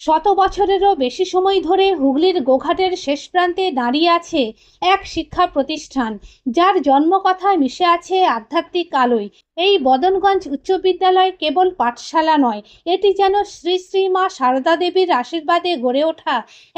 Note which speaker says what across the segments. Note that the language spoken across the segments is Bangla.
Speaker 1: শত বছরেরও বেশি সময় ধরে হুগলির গোঘাটের শেষ প্রান্তে দাঁড়িয়ে আছে এক শিক্ষা প্রতিষ্ঠান, যার জন্মকথায় মিশে আছে আধ্যাত্মিক আলোয়। এই বদনগঞ্জ উচ্চ বিদ্যালয় কেবল পাঠশালা নয়, এটি যেন শ্রী শ্রী মা সারদা দেবীর আশীর্বাদে গড়ে ওঠা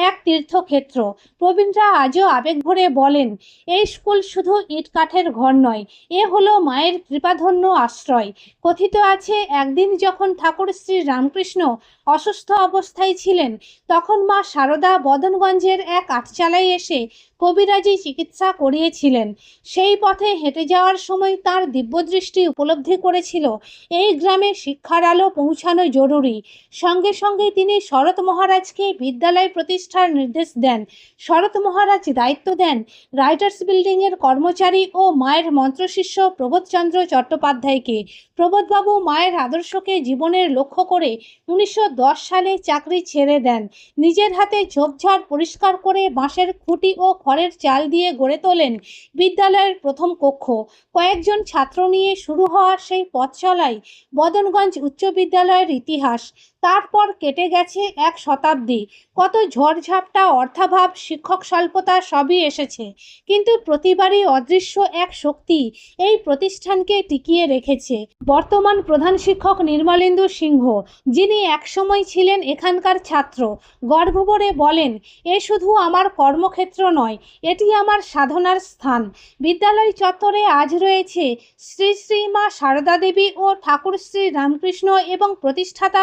Speaker 1: এক তীর্থক্ষেত্র। প্রবীণরা আজও আবেগ ভরে বলেন, এই স্কুল শুধু ইট কাঠের ঘর নয়, এ হলো মায়ের কৃপাধন্য আশ্রয়। কথিত আছে, একদিন যখন ঠাকুর শ্রী রামকৃষ্ণ অসুস্থ অবস্থায় ছিলেন, তখন মা সারদা বদনগঞ্জের এক আটচালায় এসে কবিরাজি চিকিৎসা করিয়েছিলেন। সেই পথে হেঁটে যাওয়ার সময় তার দিব্যদৃষ্টি উপলব্ধি করেছিল। এই গ্রামে শিক্ষার আলো পৌঁছানো জরুরি। সঙ্গে সঙ্গে তিনি শরৎ মহারাজকে বিদ্যালয় প্রতিষ্ঠার নির্দেশ দেন। শরৎ মহারাজ দায়িত্ব দেন রাইটার্স বিল্ডিংয়ের কর্মচারী ও মায়ের মন্ত্রশিষ্য প্রবোধচন্দ্র চট্টোপাধ্যায়কে। প্রবোধবাবু মায়ের আদর্শকে জীবনের লক্ষ্য করে উনিশশো দশ সালে চাকরি ছেড়ে দেন। নিজের হাতে ঝোপঝাড় পরিষ্কার করে বাঁশের খুঁটি ও খড়ের চাল দিয়ে গড়ে তোলেন বিদ্যালয়ের প্রথম কক্ষ। কয়েকজন ছাত্র নিয়ে শুরু হওয়া সেই পথ চলাই বদনগঞ্জ উচ্চ বিদ্যালয়ের ইতিহাস। তারপর কেটে গেছে এক শতাব্দী। কত ঝড়ঝাপটা, অর্থাভাব, শিক্ষক স্বল্পতা সবই এসেছে। কিন্তু প্রতিবারই অদৃশ্য এক শক্তি এই প্রতিষ্ঠানকে টিকিয়ে রেখেছে। বর্তমান প্রধান শিক্ষক নির্মলেন্দু সিংহ, যিনি একসময় ছিলেন এখানকার ছাত্র গর্ব করে বলেন, এ শুধু আমার কর্মক্ষেত্র নয়, এটি আমার সাধনার স্থান। বিদ্যালয় চত্বরে আজ রয়েছে শ্রী শ্রী মা সারদা দেবী ও ঠাকুর শ্রী রামকৃষ্ণ এবং প্রতিষ্ঠাতা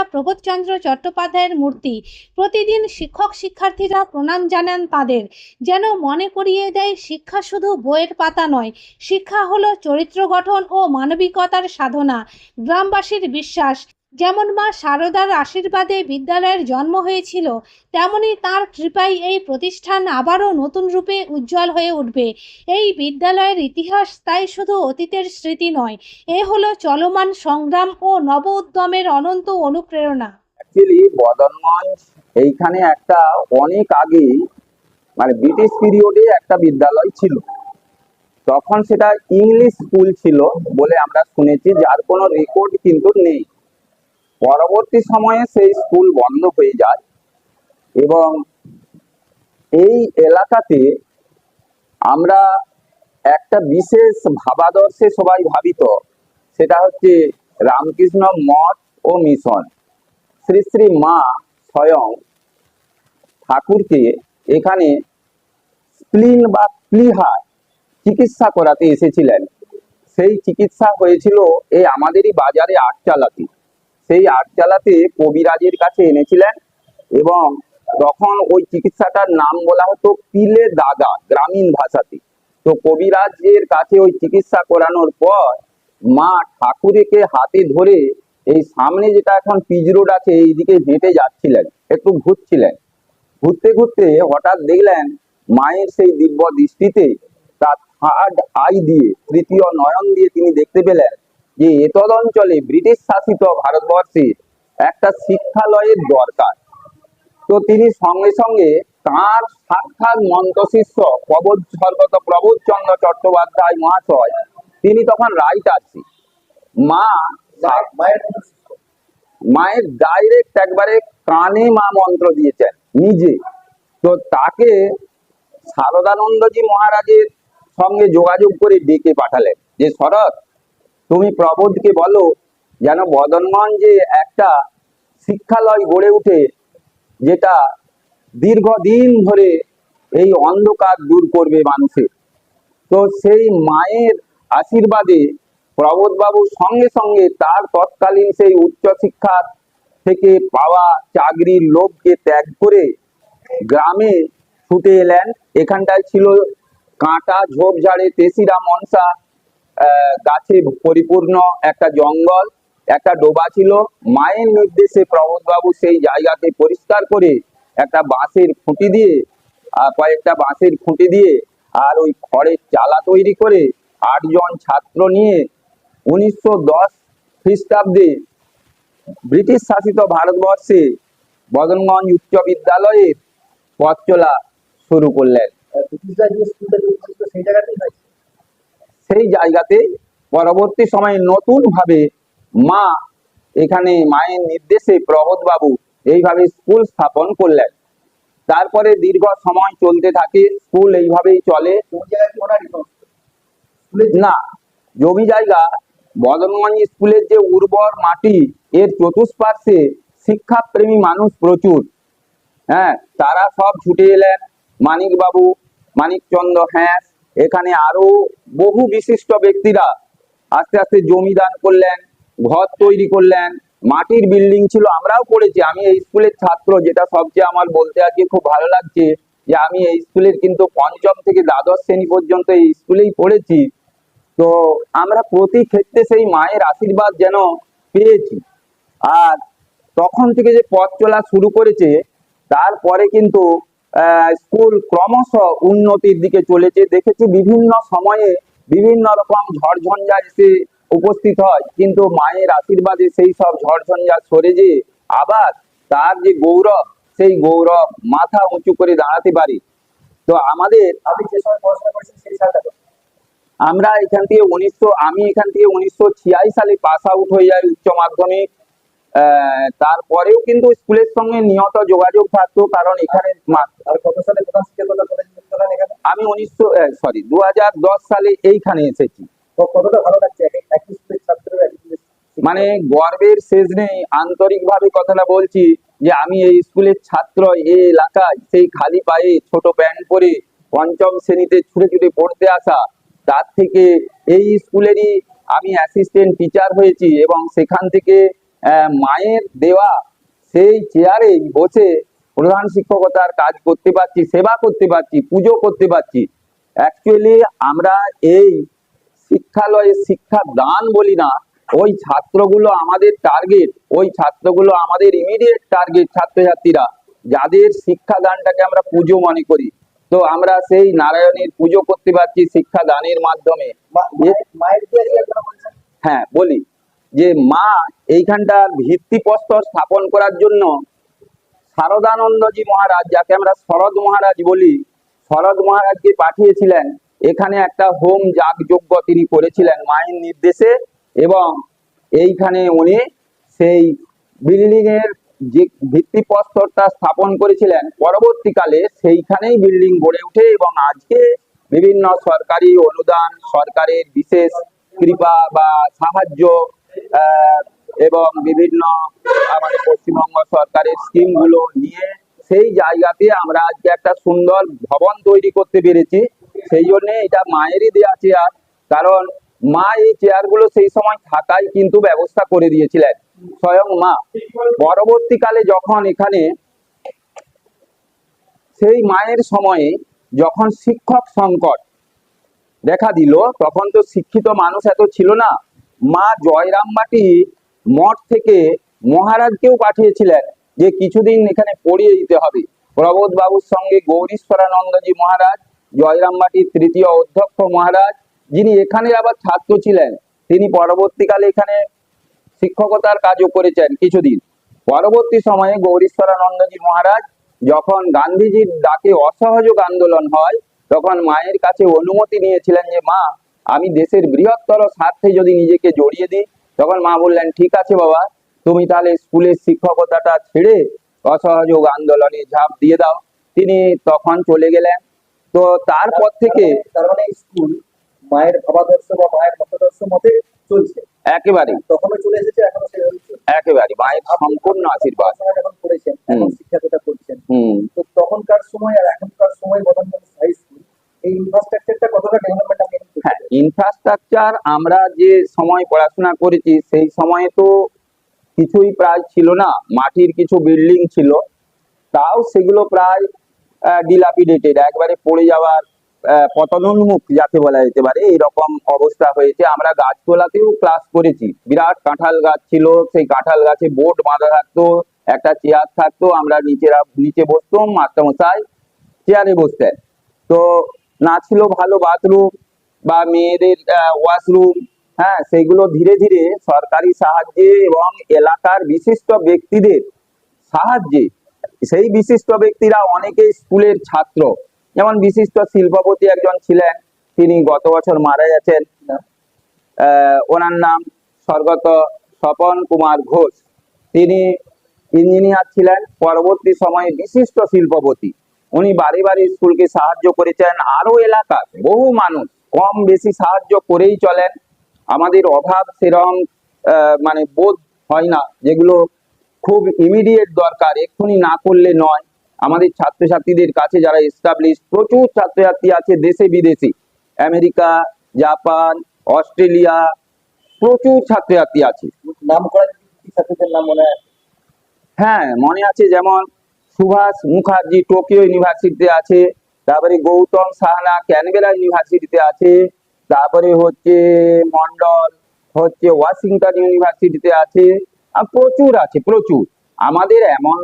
Speaker 1: প্রবোধচন্দ্র চট্টোপাধ্যায়ের মূর্তি। প্রতিদিন শিক্ষক শিক্ষার্থীরা প্রণাম জানান তাদের। যেন মনে করিয়ে দেয়, শিক্ষা শুধু বইয়ের পাতা নয়, শিক্ষা হলো চরিত্র গঠন ও মানবিকতার সাধনা। গ্রামবাসীর বিশ্বাস যেমন মা শারদার আশীর্বাদে বিদ্যালয়ের জন্ম হয়েছিল, তেমনি তার কৃপায় এই প্রতিষ্ঠান আবারও নতুন রূপে উজ্জ্বল হয়ে উঠবে। এই বিদ্যালয়ের ইতিহাস তাই শুধু অতীতের স্মৃতি নয়, এ হলো চলমান সংগ্রাম ও নব উদ্যমের অনন্ত অনুপ্রেরণা।
Speaker 2: অ্যাকচুয়ালি এইখানে একটা অনেক আগে মানে ব্রিটিশ পিরিয়ডে একটা বিদ্যালয় ছিল। তখন সেটা ইংলিশ স্কুল ছিল বলে আমরা শুনেছি, যার কোনো রেকর্ড কিন্তু নেই। পরবর্তী সময়ে সেই স্কুল বন্ধ হয়ে যায় এবং এই এলাকাতে আমরা একটা বিশেষ ভাবাদর্শে সবাই ভাবিত, সেটা হচ্ছে রামকৃষ্ণ মঠ ও মিশন। শ্রী শ্রী মা স্বয়ং ঠাকুরকে এখানে স্প্লিন বা প্লিহার চিকিৎসা করাতে এসেছিলেন। সেই চিকিৎসা হয়েছিল এই আমাদেরই বাজারে আটচালাতে। সেই আটচালাতে কবিরাজের কাছে এনেছিলেন এবং তখন ওই চিকিৎসাটার নাম বলা হতো পিলে দাগা গ্রামীণ ভাষাতে। তো কবিরাজের কাছে ওই চিকিৎসা করানোর পর মা ঠাকুরেকে হাতে ধরে এই সামনে যেটা এখন পিচ রোড আছে, এইদিকে হেঁটে যাচ্ছিলেন, একটু ঘুরছিলেন। ঘুরতে ঘুরতে হঠাৎ দেখলেন মায়ের সেই দিব্য দৃষ্টিতে তার থার্ড আই দিয়ে, তৃতীয় নয়ন দিয়ে তিনি দেখতে পেলেন যে এতদ অঞ্চলে ব্রিটিশ শাসিত ভারতবর্ষে একটা শিক্ষালয়ের দরকার। তো তিনি সঙ্গে সঙ্গে তার সাক্ষাৎ মন্ত্রশিষ্য প্রবোধ স্বর্গত প্রবোধচন্দ্র চট্টোপাধ্যায় মহাশয় তিনি তখন রাইট আছি মা
Speaker 3: মায়ের
Speaker 2: মায়ের ডাইরেক্ট একবারে কানে মা মন্ত্র দিয়েছেন নিজে। তো তাকে শারদানন্দজি মহারাজের সঙ্গে যোগাযোগ করে ডেকে পাঠালেন যে শরৎ তুমি প্রবোধকে বলো, যেন বদনগঞ্জে একটা শিক্ষালয় গড়ে উঠে, যেটা দীর্ঘদিন ধরে এই অন্ধকার দূর করবে মানুষের। তো সেই মায়ের আশীর্বাদে প্রবোধবাবু সঙ্গে সঙ্গে তার তৎকালীন সেই উচ্চশিক্ষার থেকে পাওয়া চাকরির লোভকে ত্যাগ করে গ্রামে ছুটে এলেন। এখানটায় ছিল কাঁটা, ঝোপঝাড়ে, তেসিরা, মনসা গাছে পরিপূর্ণ একটা জঙ্গল, একটা ডোবা ছিল। মায়ের নির্দেশে প্রবোধবাবু সেই জায়গাকে পরিষ্কার করে একটা বাঁশের খুঁটি দিয়ে কয়েকটা বাঁশের খুঁটি দিয়ে আর ওই খড়ের চালা তৈরি করে আটজন ছাত্র নিয়ে উনিশশো দশ খ্রিস্টাব্দে ব্রিটিশ শাসিত ভারতবর্ষে বদনগঞ্জ উচ্চ বিদ্যালয়ের পথ চলা শুরু করলেন
Speaker 3: ব্রিটিশরা যে স্কুলটা তৈরি করেছিল সেই
Speaker 2: জায়গাতে পরবর্তী সময়ে নতুন ভাবে মা এখানে মায়ের নির্দেশে প্রবোধ বাবু এইভাবে স্কুল স্থাপন করলেন। তারপরে দীর্ঘ সময় চলতে থাকে, স্কুল এইভাবেই চলে। না, জমি জায়গা, বদনগঞ্জ স্কুলের যে উর্বর মাটি, এর চতুষ্পার্শ্বে শিক্ষাপ্রেমী মানুষ প্রচুর। হ্যাঁ তারা সব ছুটে এলেন। মানিকবাবু, মানিকচন্দ্র হ্যাঁস এখানে আরও বহু বিশিষ্ট ব্যক্তিরা আস্তে আস্তে জমি দান করলেন, ঘর তৈরি করলেন, মাটির বিল্ডিং ছিল, আমরাও পড়েছি আমি এই স্কুলের ছাত্র, যেটা সবচেয়ে আমার বলতে আজকে খুব ভালো লাগছে যে আমি এই স্কুলের কিন্তু পঞ্চম থেকে দ্বাদশ শ্রেণি পর্যন্ত এই স্কুলেই পড়েছি। তো আমরা প্রতি ক্ষেত্রে সেই মায়ের আশীর্বাদ যেন পেয়েছি। আর তখন থেকে যে পথ চলা শুরু করেছে, তারপরে কিন্তু স্কুল ক্রমশ উন্নতির দিকে চলেছে। দেখেছি বিভিন্ন সময়ে বিভিন্ন রকম ঝড়ঝঞ্ঝা এসে উপস্থিত হয়। কিন্তু মায়ের আশীর্বাদে সেই সব ঝড়ঝঞ্ঝা সরে যে আবার তার যে গৌরব সেই গৌরব মাথা উঁচু করে দাঁড়াতে পারে। তো আমাদের
Speaker 3: আপনি যে সময় পড়াশোনা করেছেন সেই সালটা
Speaker 2: আমরা এখান থেকে উনিশশো আমি এখান থেকে উনিশশো ছিয়াশি সালে পাস আউট হয়ে যাই উচ্চ মাধ্যমিক। তারপরেও কিন্তু স্কুলের সঙ্গে নিয়ত যোগাযোগ থাকতো কারণ এখানে আমি উনিশশো সরি দুহাজার দশ সালে এইখানে এসেছি। মানে গর্বের শেষ নেই আন্তরিকভাবে কথাটা বলছি যে আমি এই স্কুলের ছাত্র এই এলাকায় সেই খালি পায়ে ছোট প্যান্ট পরে পঞ্চম শ্রেণীতে ছুটে ছুটে পড়তে আসা তার থেকে এই স্কুলেরই আমি অ্যাসিস্ট্যান্ট টিচার হয়েছি এবং সেখান থেকে মায়ের দেওয়া সেই চেয়ারেই বসে প্রধান শিক্ষকতার কাজ করতে পারছি সেবা করতে পারছি পুজো করতে পারছি। অ্যাকচুয়ালি আমরা এই শিক্ষালয়ে শিক্ষা দান বলি না ওই ছাত্রগুলো আমাদের টার্গেট ওই ছাত্রগুলো আমাদের ইমিডিয়েট টার্গেট ছাত্রছাত্রীরা যাদের শিক্ষা দানটাকে আমরা পুজো মনে করি। তো আমরা সেই নারায়ণের পুজো করতে পারছি শিক্ষা দানের মাধ্যমে হ্যাঁ বলি। যে মা এইখানটার ভিত্তিপ্রস্তর স্থাপন করার জন্য শারদানন্দজি মহারাজ, যাকে আমরা শরৎ মহারাজ বলি, শরৎ মহারাজকে পাঠিয়েছিলেন। এখানে একটা হোম যাগযজ্ঞ তিনি করেছিলেন মায়ের নির্দেশে এবং এইখানে উনি সেই বিল্ডিং এর যে ভিত্তিপ্রস্তরটা স্থাপন করেছিলেন, পরবর্তীকালে সেইখানেই বিল্ডিং গড়ে ওঠে এবং আজকে বিভিন্ন সরকারি অনুদান, সরকারের বিশেষ কৃপা বা সাহায্য এবং বিভিন্ন আমাদের পশ্চিমবঙ্গ সরকারের স্কিমগুলো নিয়ে সেই জায়গাতে আমরা আজকে একটা সুন্দর ভবন তৈরি করতে পেরেছি। সেই জন্য এটা মায়েরই দেওয়া চেয়ার কারণ মা এই চেয়ারগুলো সেই সময় থাকাই কিন্তু ব্যবস্থা করে দিয়েছিলেন। স্বয়ং মা। পরবর্তীকালে যখন এখানে সেই মায়ের সময়ে যখন শিক্ষক সংকট দেখা দিল, তখন তো শিক্ষিত মানুষ এত ছিল না। মা জয়রামবাটি মঠ থেকে মহারাজকেও পাঠিয়েছিলেন যে কিছুদিন এখানে পড়িয়ে দিতে হবে। প্রবোধ বাবুর সঙ্গে গৌরীশ্বরানন্দজি মহারাজ জয়রামবাটির তৃতীয় অধ্যক্ষ মহারাজ, যিনি এখানে আবার ছাত্র ছিলেন, তিনি পরবর্তীকালে এখানে শিক্ষকতার কাজও করেছেন কিছুদিন। পরবর্তী সময়ে গৌরীশ্বরানন্দজি মহারাজ যখন গান্ধীজির ডাকে অসহযোগ আন্দোলন হয়, তখন মায়ের কাছে অনুমতি নিয়েছিলেন যে, মা আমি দেশের বৃহত্তর স্বার্থে যদি নিজেকে জড়িয়ে দিই তখন মা বললেন ঠিক আছে বাবা তুমি তাহলে স্কুলের শিক্ষকতাটা ছেড়ে অসহযোগ আন্দোলনে ঝাঁপ দিয়ে দাও। তিনি তখন চলে গেলেন। তো তারপর থেকে
Speaker 3: তার মানে স্কুল মায়ের ভাবাদর্শ বা মায়ের মতাদর্শ মতে চলছে।
Speaker 2: একেবারে।
Speaker 3: তখনও চলে এসেছে এখনও
Speaker 2: একেবারে মায়ের সম্পূর্ণ আশীর্বাদ।
Speaker 3: করেছেন এখন
Speaker 2: হুম।
Speaker 3: শিক্ষাটা করছেন।
Speaker 2: হুম।
Speaker 3: তো তখনকার সময় আর এখনকার সময় বদলগঞ্জ হাই স্কুল ইনফ্রাস্ট্রাকচারটা আপনি
Speaker 2: হ্যাঁ ইনফ্রাস্ট্রাকচার আমরা যে সময় পড়াশোনা করেছি, সেই সময়ে তো কিছুই প্রায় ছিল না। মাটির কিছু বিল্ডিং ছিল, তাও সেগুলো প্রায় ডিলাপিডেটেড একবারে পড়ে যাওয়ার পতনোন্মুখ যাকে বলা যেতে পারে, এইরকম অবস্থা হয়েছে। আমরা গাছতলাতেও ক্লাস করেছি। বিরাট কাঁঠাল গাছ ছিল, সেই কাঁঠাল গাছে বোট বাঁধা থাকতো, একটা চেয়ার থাকতো, আমরা নিচেরা, নিচে বসতাম, মাস্টারমশাই চেয়ারে বসতেন। তো না ছিল ভালো বাথরুম বা মেয়েদের ওয়াশরুম হ্যাঁ সেগুলো ধীরে ধীরে সরকারি সাহায্যে এবং এলাকার বিশিষ্ট ব্যক্তিদের সাহায্যে। সেই বিশিষ্ট ব্যক্তিরা অনেকে স্কুলের ছাত্র। যেমন বিশিষ্ট শিল্পপতি একজন ছিলেন, তিনি গত বছর মারা গেছেন। ওনার নাম স্বর্গত স্বপন কুমার ঘোষ। তিনি ইঞ্জিনিয়ার ছিলেন, পরবর্তী সময়ে বিশিষ্ট শিল্পপতি। উনি বাড়ি বাড়ি স্কুলকে সাহায্য করেছেন। আরও এলাকার বহু মানুষ কম বেশি সাহায্য করেই চলেন। আমাদের অভাব সেরকম আহ, মানে বোধ হয় না যেগুলো খুব ইমিডিয়েট দরকার। এক্ষুনি না করলে নয়। আমাদের ছাত্রছাত্রীদের কাছে যারা এস্টাবলিশ প্রচুর ছাত্রছাত্রী আছে দেশে বিদেশি। আমেরিকা জাপান অস্ট্রেলিয়া প্রচুর ছাত্রছাত্রী আছে।
Speaker 3: নাম করা ছাত্রীদের নাম মনে হ্যাঁ
Speaker 2: মনে আছে যেমন সুভাষ মুখার্জি টোকিও ইউনিভার্সিটিতে আছে, তারপরে গৌতম সাহানা ক্যানবেরা ইউনিভার্সিটিতে আছে, তারপরে হচ্ছে মন্ডল, হচ্ছে ওয়াশিংটন ইউনিভার্সিটিতে আছে প্রচুর আছে, প্রচুর। আমাদের এমন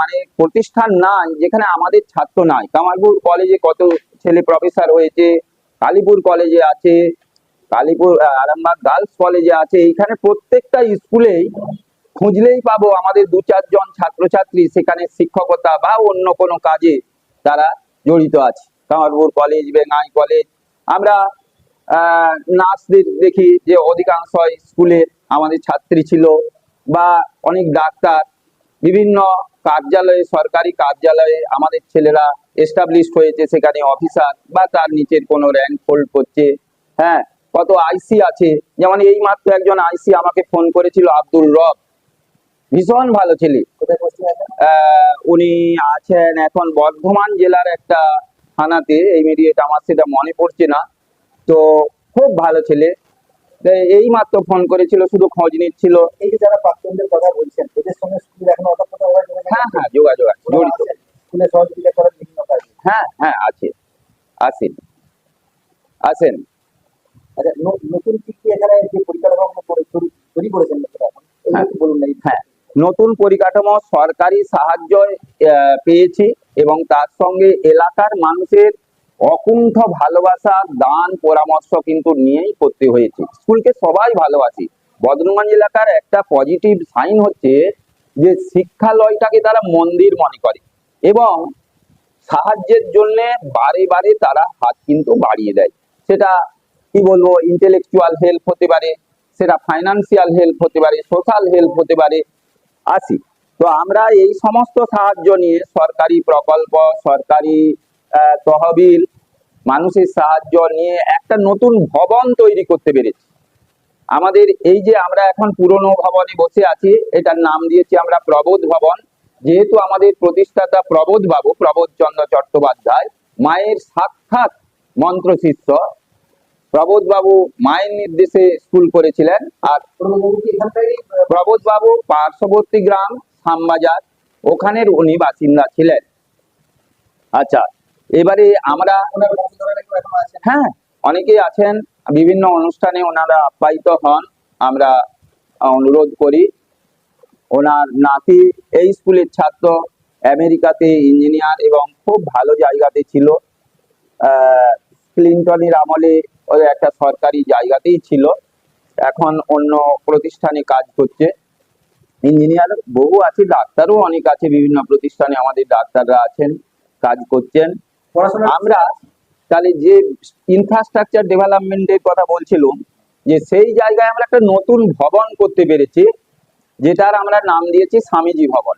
Speaker 2: মানে প্রতিষ্ঠান নাই যেখানে আমাদের ছাত্র নাই। কামারপুর কলেজে কত ছেলে প্রফেসর হয়েছে, কালীপুর কলেজে আছে, কালীপুর আরামবাগ গার্লস কলেজে আছে। এইখানে প্রত্যেকটা স্কুলেই খুঁজলেই পাবো আমাদের দু চারজন ছাত্রছাত্রী, সেখানে শিক্ষকতা বা অন্য কোনো কাজে তারা জড়িত আছে। কামারপুর কলেজ বেঙ্গাই কলেজ আমরা নার্সদের দেখি যে অধিকাংশ স্কুলে আমাদের ছাত্রী ছিল বা অনেক ডাক্তার, বিভিন্ন কার্যালয়ে, সরকারি কার্যালয়ে আমাদের ছেলেরা এস্টাবলিশড হয়েছে, সেখানে অফিসার বা তার নিচের কোনো র্যাঙ্ক হোল্ড করছে। হ্যাঁ কত আইসি আছে। যেমন এই মাত্র একজন আইসি আমাকে ফোন করেছিল আব্দুল রব। ভীষণ ভালো ছেলে। উনি আছেন এখন বর্ধমান জেলার একটা থানাতে ইমিডিয়েট আমার সেটা মনে পড়ছে না। তো খুব ভালো ছেলে। এই মাত্র ফোন করেছিল শুধু খোঁজ নিচ্ছিল।
Speaker 3: এই যে যারা প্রাক্তনদের কথা বলছেন এদের সঙ্গে স্কুল এখন অতপ্রত
Speaker 2: হ্যাঁ হ্যাঁ যোগাযোগ আছে জড়িত।
Speaker 3: স্কুলে সহযোগিতা করার বিভিন্ন কাজে
Speaker 2: হ্যাঁ হ্যাঁ আছে। আসেন। আসেন।
Speaker 3: আচ্ছা নতুন কি কি এখানে যে পরিকল্পনা তৈরি- তৈরি করেছেন? এখন এই। একটু বলুন না
Speaker 2: হ্যাঁ। নতুন পরিকাঠামো সরকারি সাহায্য পেয়েছি এবং তার সঙ্গে এলাকার মানুষের অকুণ্ঠ ভালোবাসা, দান, পরামর্শ কিন্তু নিয়েই করতে হয়েছে। স্কুলকে সবাই ভালোবাসি। বদরগঞ্জ এলাকার একটা পজিটিভ সাইন হচ্ছে যে শিক্ষালয়টাকে তারা মন্দির মনে করে এবং সাহায্যের জন্য বারে বারে তারা হাত কিন্তু বাড়িয়ে দেয়। সেটা কি বলব? ইন্টেলেকচুয়াল হেল্প হতে পারে, সেটা ফাইনান্সিয়াল হেল্প হতে পারে সোশ্যাল হেল্প হতে পারে আসি। তো আমরা এই সমস্ত সাহায্য নিয়ে সরকারি প্রকল্প, সরকারি তহবিল, মানুষের সাহায্য নিয়ে একটা নতুন ভবন তৈরি করতে পেরেছি। আমাদের এই যে আমরা এখন পুরনো ভবনে বসে আছি, এটার নাম দিয়েছি আমরা প্রবোধ ভবন। যেহেতু আমাদের প্রতিষ্ঠাতা প্রবোধ বাবু প্রবোধ চন্দ্র চট্টোপাধ্যায়, মায়ের সাক্ষাৎ মন্ত্র শিষ্য প্রবোধ বাবু মায়ের নির্দেশে স্কুল করেছিলেন। আর
Speaker 3: প্রণববাবু কি এখানটাই
Speaker 2: প্রবোধ বাবু পার্শ্ববর্তী গ্রাম শ্যামবাজার, ওখানের উনি বাসিন্দা ছিলেন। আচ্ছা এবারে আমরা হ্যাঁ অনেকেই আছেন, বিভিন্ন অনুষ্ঠানে ওনারা আপ্যায়িত হন। আমরা অনুরোধ করি, ওনার নাতি এই স্কুলের ছাত্র, আমেরিকাতে ইঞ্জিনিয়ার এবং খুব ভালো জায়গাতে ছিল। ক্লিন্টনের আমলে ওদের একটা সরকারি জায়গাতেই ছিল। এখন অন্য প্রতিষ্ঠানে কাজ করছে। ইঞ্জিনিয়ার বহু আছে ডাক্তারও অনেক আছে বিভিন্ন প্রতিষ্ঠানে আমাদের ডাক্তাররা আছেন কাজ করছেন। আমরা তাহলে যে ইনফ্রাস্ট্রাকচার ডেভেলপমেন্টের কথা বলছিলাম যে সেই জায়গায় আমরা একটা নতুন ভবন করতে পেরেছি যেটার আমরা নাম দিয়েছি স্বামীজি ভবন।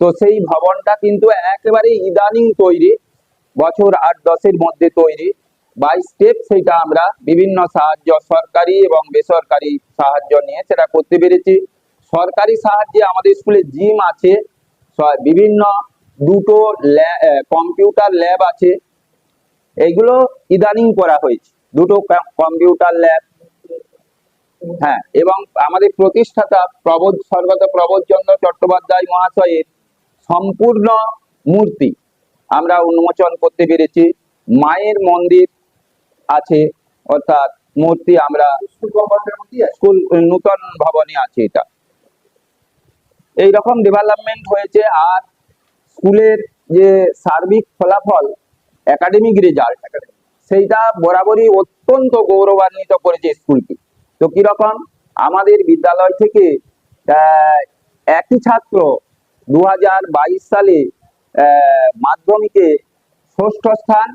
Speaker 2: তো সেই ভবনটা কিন্তু একেবারে ইদানিং তৈরি বছর আট দশের মধ্যে তৈরি। বাই স্টেপ সেটা আমরা বিভিন্ন সাহায্য, সরকারি এবং বেসরকারি সাহায্য নিয়ে সেটা করতে পেরেছি। সরকারি সাহায্যে আমাদের স্কুলে জিম আছে বিভিন্ন দুটো কম্পিউটার ল্যাব আছে। এইগুলো ইদানিং করা হয়েছে, দুটো কম্পিউটার ল্যাব হ্যাঁ এবং আমাদের প্রতিষ্ঠাতা প্রবোধ, স্বর্গত প্রবোধ চন্দ্র চট্টোপাধ্যায় মহাশয়ের সম্পূর্ণ মূর্তি আমরা উন্মোচন করতে পেরেছি। মায়ের মন্দির আছে, অর্থাৎ মূর্তি আমরা
Speaker 3: স্কুল,
Speaker 2: নূতন ভবনে আছে এটা। এই রকম ডেভেলপমেন্ট হয়েছে আর স্কুলের যে সার্বিক ফলাফল একাডেমিক রেজাল্ট সেইটা বরাবরই অত্যন্ত গৌরবান্বিত করেছে স্কুলকে তো কীরকম? আমাদের বিদ্যালয় থেকে একই ছাত্র দু হাজার বাইশ সালে মাধ্যমিকে ষষ্ঠ স্থান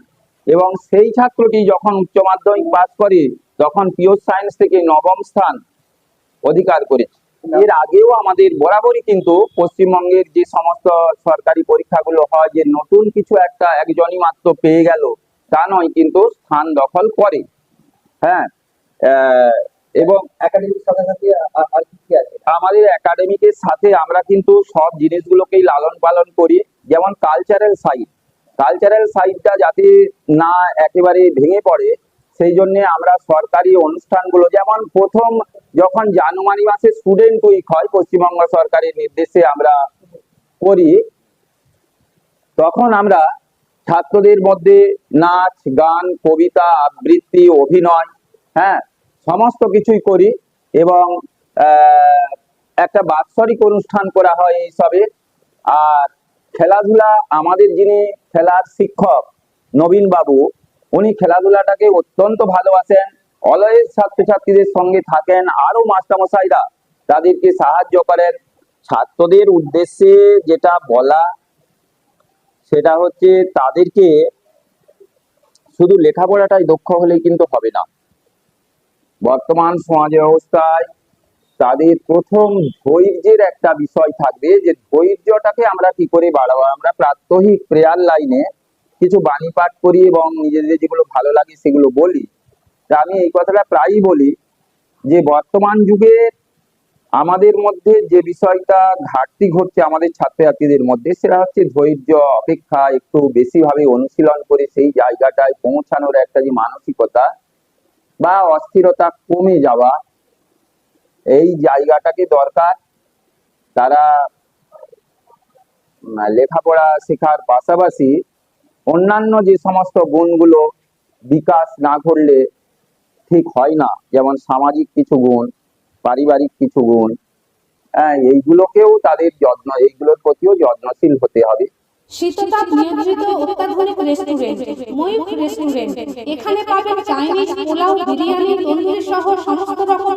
Speaker 2: এবং সেই ছাত্রটি যখন উচ্চ মাধ্যমিক পাস করে তখন পিওর সায়েন্স থেকে নবম স্থান অধিকার করেছে। এর আগেও আমাদের বরাবরই কিন্তু পশ্চিমবঙ্গের যে সমস্ত সরকারি পরীক্ষাগুলো হয় যে নতুন কিছু একটা একজনই মাত্র পেয়ে গেল তা নয় কিন্তু স্থান দখল করে। হ্যাঁ এবং
Speaker 3: একাডেমিক সাথে সাথে
Speaker 2: আমাদের একাডেমিকের সাথে আমরা কিন্তু সব জিনিসগুলোকেই লালন পালন করি যেমন কালচারাল সাইড কালচারাল সাইডটা যাতে না একেবারে ভেঙে পড়ে, সেই জন্য আমরা সরকারি অনুষ্ঠানগুলো, যেমন প্রথম যখন জানুয়ারি মাসে স্টুডেন্ট উইক হয়, পশ্চিমবঙ্গ সরকারের নির্দেশে আমরা করি, তখন আমরা ছাত্রদের মধ্যে নাচ, গান, কবিতা, আবৃত্তি, অভিনয় হ্যাঁ সমস্ত কিছুই করি এবং একটা বাৎসরিক অনুষ্ঠান করা হয় এইসবে আর খেলাধুলা আমাদের যিনি খেলার শিক্ষক নবীন বাবু, উনি খেলাধুলাটাকে অত্যন্ত ভালোবাসেন। অলওয়েজ ছাত্রছাত্রীদের সঙ্গে থাকেন আরও মাস্টারমশাইরা তাদেরকে সাহায্য করেন। ছাত্রদের উদ্দেশ্যে যেটা বলা, সেটা হচ্ছে তাদেরকে শুধু লেখাপড়াটাই দক্ষ হলেই কিন্তু হবে না। বর্তমান সমাজ ব্যবস্থায় তাদের প্রথম ধৈর্যের একটা বিষয় থাকবে যে ধৈর্যটাকে আমরা কি করে বাড়াবো? আমরা প্রাত্যহিক প্রেয়ার লাইনে কিছু বাণী পাঠ করি এবং নিজেদের যেগুলো ভালো লাগে সেগুলো বলি। তা আমি এই কথাটা প্রায়ই বলি যে বর্তমান যুগে আমাদের মধ্যে যে বিষয়টা ঘাটতি ঘটছে আমাদের ছাত্রছাত্রীদের মধ্যে, সেটা হচ্ছে ধৈর্য, অপেক্ষা, একটু বেশি ভাবে অনুশীলন করে সেই জায়গাটায় পৌঁছানোর একটা যে মানসিকতা বা অস্থিরতা কমে যাওয়া এই জায়গাটাকে দরকার। তারা লেখাপড়া শেখার পাশাপাশি অন্যান্য যে সমস্ত গুণগুলো বিকাশ না করলে ঠিক হয় না, যেমন সামাজিক কিছু গুণ, পারিবারিক কিছু গুণ হ্যাঁ এইগুলোকেও তাদের যত্ন, এইগুলোর প্রতিও যত্নশীল হতে হবে।
Speaker 1: শীততাপ নিয়ন্ত্রিত অত্যাধুনিক রেস্টুরেন্ট ময়ূখ রেস্টুরেন্ট এখানে পাবেন চাইনিজ পোলাও, বিরিয়ানি, তন্দুরি সহ সমস্ত রকম